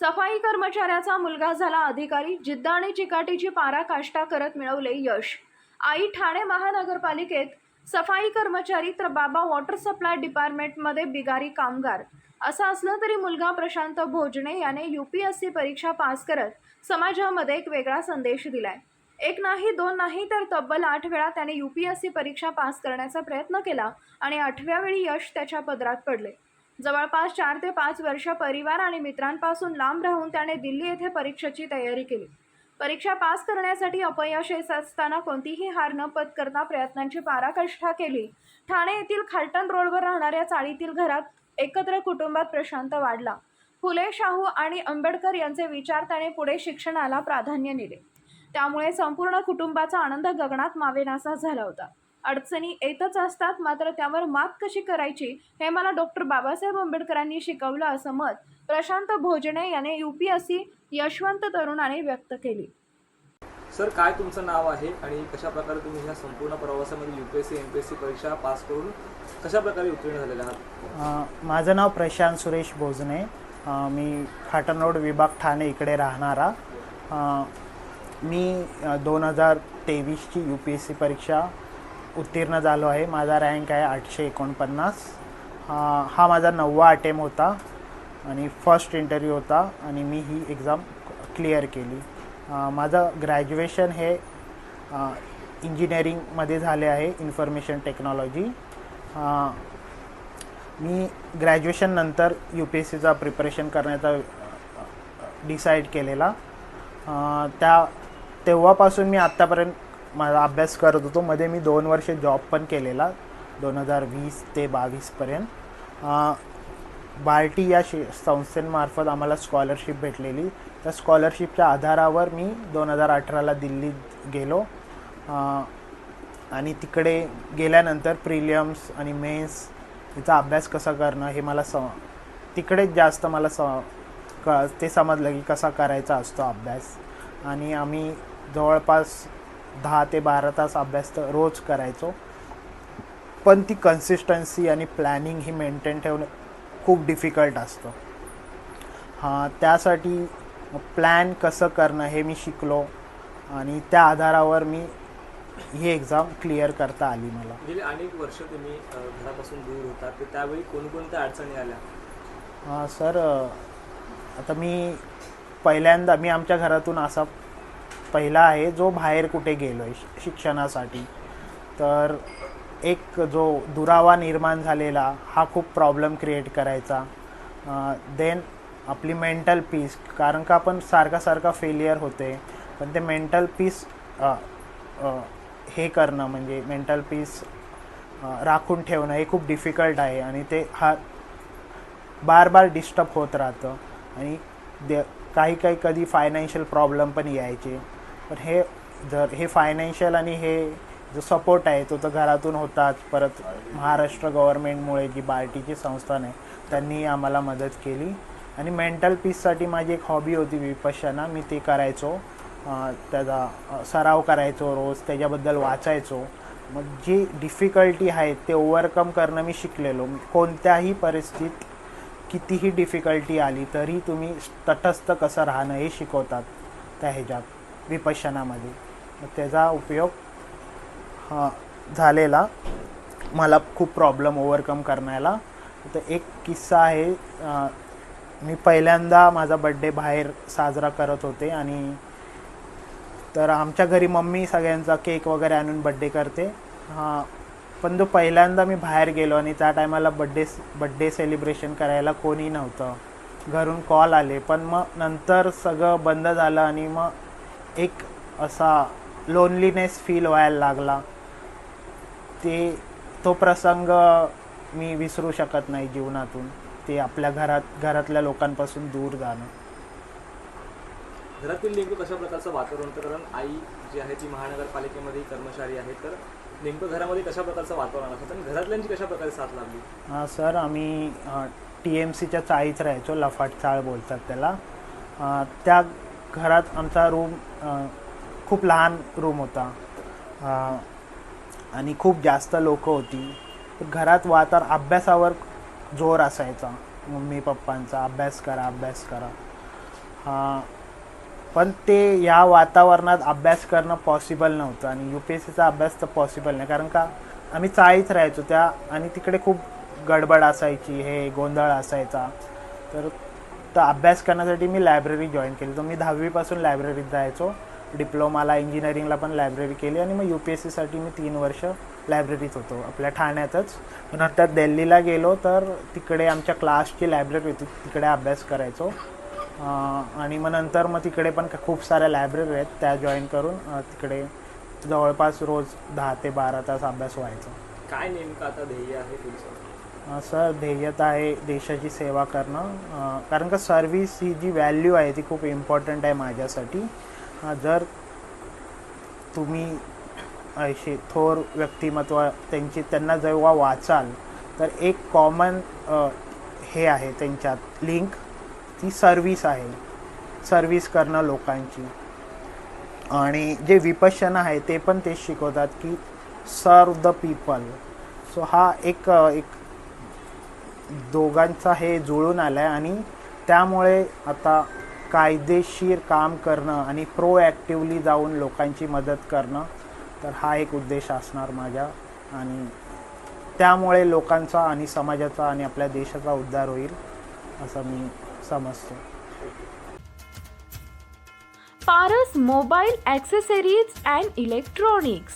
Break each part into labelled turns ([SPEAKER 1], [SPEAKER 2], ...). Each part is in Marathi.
[SPEAKER 1] सफाई कर्मचाऱ्याचा मुलगा झाला अधिकारी. जिद्द आणि चिकाटीची पाराकाष्ठा करत मिळवले यश. आई ठाणे महानगरपालिकेत सफाई कर्मचारी तर बाबा वॉटर सप्लाय डिपार्टमेंटमध्ये बिगारी कामगार. असं असलं तरी मुलगा प्रशांत भोजने याने यू पी एस सी परीक्षा पास करत समाजामध्ये एक वेगळा संदेश दिलाय. एक नाही दोन नाही तर तब्बल आठ वेळा त्याने यू पी एस सी परीक्षा पास करण्याचा प्रयत्न केला आणि आठव्या वेळी यश त्याच्या पदरात पडले. जवळपास चार ते पाच वर्ष परिवार आणि मित्रांपासून लांब राहून त्याने दिल्ली येथे परीक्षेची तयारी केली. परीक्षा पास करण्यासाठी अपयश येत असताना कोणतीही हार न पत्करता प्रयत्नांची पाराकाष्ठा केली. ठाणे येथील खालटण रोडवर राहणाऱ्या चाळीतील घरात एकत्र कुटुंबात प्रशांत वाढला. फुले शाहू आणि आंबेडकर यांचे विचार त्याने पुढे शिक्षणाला प्राधान्य दिले. त्यामुळे संपूर्ण कुटुंबाचा आनंद गगनात मावेनासा झाला होता. अडचणी येतच असतात मात्र त्यावर मात कशी करायची हे मला डॉक्टर बाबासाहेब आंबेडकरांनी शिकवलं असं मत प्रशांत भोजने याने यू पी एस सी यशवंत तरुणाने व्यक्त केली.
[SPEAKER 2] सर काय तुमचं नाव आहे आणि कशा प्रकारे तुम्ही ह्या संपूर्ण प्रवासामध्ये युपीएससी एमपीएससी परीक्षा पास करून कशा प्रकारे उत्तीर्ण झालेले आहात?
[SPEAKER 3] माझं नाव प्रशांत सुरेश भोजने. मी खाटण रोड विभाग ठाणे इकडे राहणारा मी दोन हजार तेवीसची यू पी एस सी परीक्षा उत्तीर्ण झालो आहे. माझा रँक आहे आठशे एकोणपन्नास. हा माझा नववा अटेम होता आणि फर्स्ट इंटरव्ह्यू होता आणि मी ही एक्झाम क्लिअर केली. माझं ग्रॅज्युएशन हे इंजिनिअरिंगमध्ये झाले आहे इन्फॉर्मेशन टेक्नॉलॉजी मी ग्रॅज्युएशननंतर यू पी एस सीचा प्रिपरेशन करण्याचा डिसाईड केलेला. त्या तेव्हापासून मी आत्तापर्यंत माझा अभ्यास करत होतो. मध्ये मी दोन वर्ष जॉब पण केलेला दोन हजार वीस ते बावीसपर्यंत बार्टी या शि संस्थेमार्फत आम्हाला स्कॉलरशिप भेटलेली. त्या स्कॉलरशिपच्या आधारावर मी दोन हजार अठराला दिल्लीत गेलो. आणि तिकडे गेल्यानंतर प्रिलियम्स आणि मेन्स याचा अभ्यास कसा करणं हे मला स तिकडेच जास्त मला स क ते समजलं की कसा करायचा असतो अभ्यास. आणि आम्ही जवळपास दहा ते बारा तास अभ्यास तर रोज करायचो. पण ती कन्सिस्टन्सी आणि प्लॅनिंग ही मेंटेन ठेवणं खूप डिफिकल्ट असतं. हां त्यासाठी प्लॅन कसं करणं हे मी शिकलो आणि त्या आधारावर मी ही एक्झाम क्लिअर करता आली मला.
[SPEAKER 2] गेली अनेक वर्ष तुम्ही घरापासून दूर होता तर त्यावेळी कोणकोणत्या अडचणी आल्या?
[SPEAKER 3] हां सर आता मी पहिल्यांदा मी आमच्या घरातून असा पहिला आहे जो बाहेर कुठे गेलो आहे शिक्षणासाठी. तर एक जो दुरावा निर्माण झालेला हा खूप प्रॉब्लेम क्रिएट करायचा. देन आपली मेंटल पीस कारण का आपण सारखा सारखा फेलियर होते. पण ते मेंटल पीस हे करणं म्हणजे मेंटल पीस राखून ठेवणं हे खूप डिफिकल्ट आहे. आणि ते हा बार बार डिस्टर्ब होत राहतं. आणि दे काही काही कधी फायनान्शियल प्रॉब्लेम पण यायचे. पण हे जर हे फायनान्शियल आणि हे जो सपोर्ट आहे तो तर घरातून होताच. परत महाराष्ट्र गव्हर्मेंटमुळे जी बार्टीची संस्थान आहे त्यांनी आम्हाला मदत केली. आणि मेंटल पीससाठी माझी एक हॉबी होती विपश्यना. मी ते करायचो. त्याचा सराव करायचो रोज. त्याच्याबद्दल वाचायचो. मग जी डिफिकल्टी आहे ते ओव्हरकम करणं मी शिकलेलो. कोणत्याही परिस्थितीत कितीही डिफिकल्टी आली तरी तुम्ही तटस्थ कसं राहणं हे शिकवतात त्या ह्याच्यात. विपशनामध्ये मग त्याचा उपयोग हा झालेला. मला खूप प्रॉब्लेम ओव्हरकम करण्याला. तर एक किस्सा आहे मी पहिल्यांदा माझा बड्डे बाहेर साजरा करत होते आणि तर आमच्या घरी मम्मी सगळ्यांचा केक वगैरे आणून बड्डे करते. हां पण तो पहिल्यांदा मी बाहेर गेलो आणि त्या टायमाला बड्डे बड्डे सेलिब्रेशन करायला कोणी नव्हतं. घरून कॉल आले पण मग नंतर सगळं बंद झालं आणि मग एक असा लोनलीनेस फील व्हायला लागला. ते तो प्रसंग मी विसरू शकत नाही जीवनातून. ते आपल्या घरात घरातल्या लोकांपासून दूर जाणं.
[SPEAKER 2] घरातील नेमकं कशा प्रकारचं वातावरण? होतं कारण आई जी आहे ती महानगरपालिकेमध्ये कर्मचारी आहे तर नेमकं घरामध्ये कशा प्रकारचं वातावरण असतं आणि घरातल्यांची कशा प्रकारे साथ लागली
[SPEAKER 3] हा सर आम्ही टी एम सीच्या चाळीत राहायचो लफाट चाळ बोलतात त्याला. त्या घरात आमचा रूम खूप लहान रूम होता. आणि खूप जास्त लोक होती. घरात वातावरण अभ्यासावर जोर असायचा. मम्मी पप्पांचा अभ्यास करा अभ्यास करा. पण ते या वातावरणात अभ्यास करणं पॉसिबल नव्हतं आणि यू पी एस सीचा अभ्यास तर पॉसिबल नाही. कारण का आम्ही चाळीत राहायचो त्या आणि तिकडे खूप गडबड असायची हे गोंधळ असायचा. तर तर अभ्यास करण्यासाठी मी लायब्ररी जॉईन केली. तर मी दहावीपासून लायब्ररीत जायचो डिप्लोमाला इंजिनिअरिंगला पण लायब्ररी केली आणि मग यू पी एस सीसाठी मी तीन वर्ष लायब्ररीत होतो आपल्या ठाण्यातच. नंतर दिल्लीला गेलो तर तिकडे आमच्या क्लासची लायब्ररी होती तिकडे अभ्यास करायचो. आणि मग नंतर मग तिकडे पण खूप साऱ्या लायब्ररी आहेत त्या जॉईन करून तिकडे जवळपास रोज दहा ते बारा तास अभ्यास व्हायचा.
[SPEAKER 2] काय नेमकं आता ध्येय आहे तुमचं?
[SPEAKER 3] सर ध्येयत आहे देशाची सेवा करणं. कारण का सर्व्हिस ही जी व्हॅल्यू आहे ती खूप इम्पॉर्टंट आहे माझ्यासाठी. जर तुम्ही असे थोर व्यक्तिमत्व त्यांची त्यांना जेव्हा वाचाल तर एक कॉमन हे आहे त्यांच्यात लिंक ती सर्व्हिस आहे. सर्व्हिस करणं लोकांची. आणि जे विपशन आहे ते पण तेच शिकवतात की सर्व द पीपल सो हा एक एक दोघांचा हे जुळून आलं आहे आणि त्यामुळे आता कायदेशीर काम करणं आणि प्रोॲक्टिवली जाऊन लोकांची मदत करणं तर हा एक उद्देश असणार माझ्या. आणि त्यामुळे लोकांचा आणि समाजाचा आणि आपल्या देशाचा उद्धार होईल असं मी समजतो.
[SPEAKER 1] Paras mobile accessories and electronics.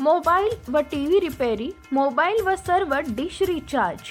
[SPEAKER 1] Mobile व टी व्ही रिपेरी मोबाईल व सर्व डिश रिचार्ज.